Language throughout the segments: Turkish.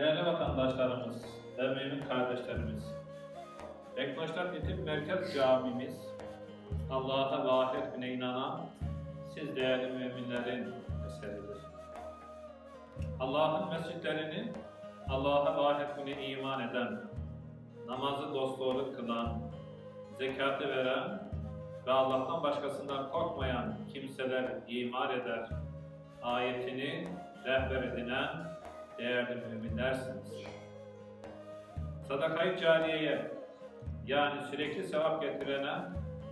Değerli vatandaşlarımız ve mümin kardeşlerimiz, Bektaşlar Eğitim Merkez Camimiz, Allah'a ve ahiret güne inanan siz değerli müminlerin eseridir. Allah'ın mescitlerini Allah'a ve ahiret güne iman eden, namazı dosdoğru kılan, zekatı veren ve Allah'tan başkasından korkmayan kimseler imar eder. Ayetini rehber edinen değerli müminlersiniz. Sadakayı cariyeye yani sürekli sevap getirene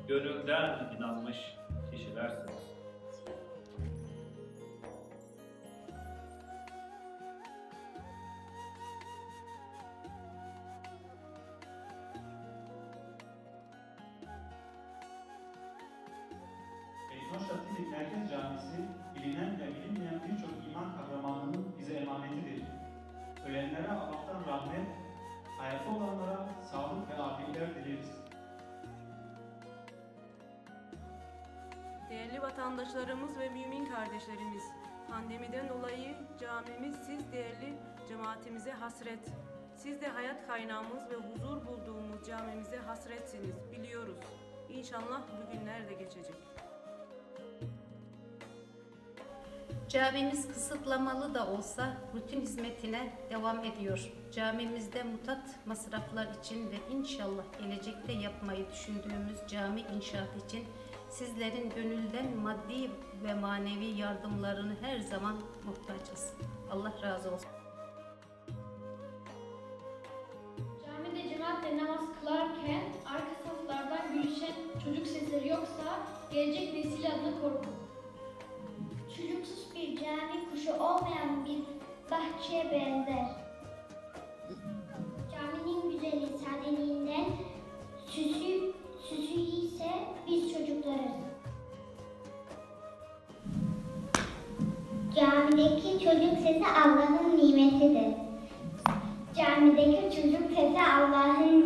gönülden inanmış kişilersiniz. Beykoş Atili Merkez Camisi bilinen ve bilinmeyen birçok iman kahramanının bize emanetidir. Ölenlere Allah'tan rahmet, hayatta olanlara sağlık ve afiyetler dileriz. Değerli vatandaşlarımız ve mümin kardeşlerimiz, pandemiden dolayı camimiz siz değerli cemaatimize hasret. Siz de hayat kaynağımız ve huzur bulduğumuz camimize hasretsiniz, biliyoruz. İnşallah bu günler de geçecek. Camimiz kısıtlamalı da olsa rutin hizmetine devam ediyor. Camimizde mutat masraflar için ve inşallah gelecekte yapmayı düşündüğümüz cami inşaat için sizlerin gönülden maddi ve manevi yardımlarını her zaman muhtacız. Allah razı olsun. Camide cemaatle namaz kılarken arka saflardan gülüşen çocuk sesleri yoksa gelecek nesil adına korkun. Bir cami kuşu olmayan bir bahçeye benzer. Caminin güzeli sadeliğinden süsü, süsü ise biz çocuklarız. Camideki çocuk sesi Allah'ın nimetidir. Camideki çocuk sesi Allah'ın.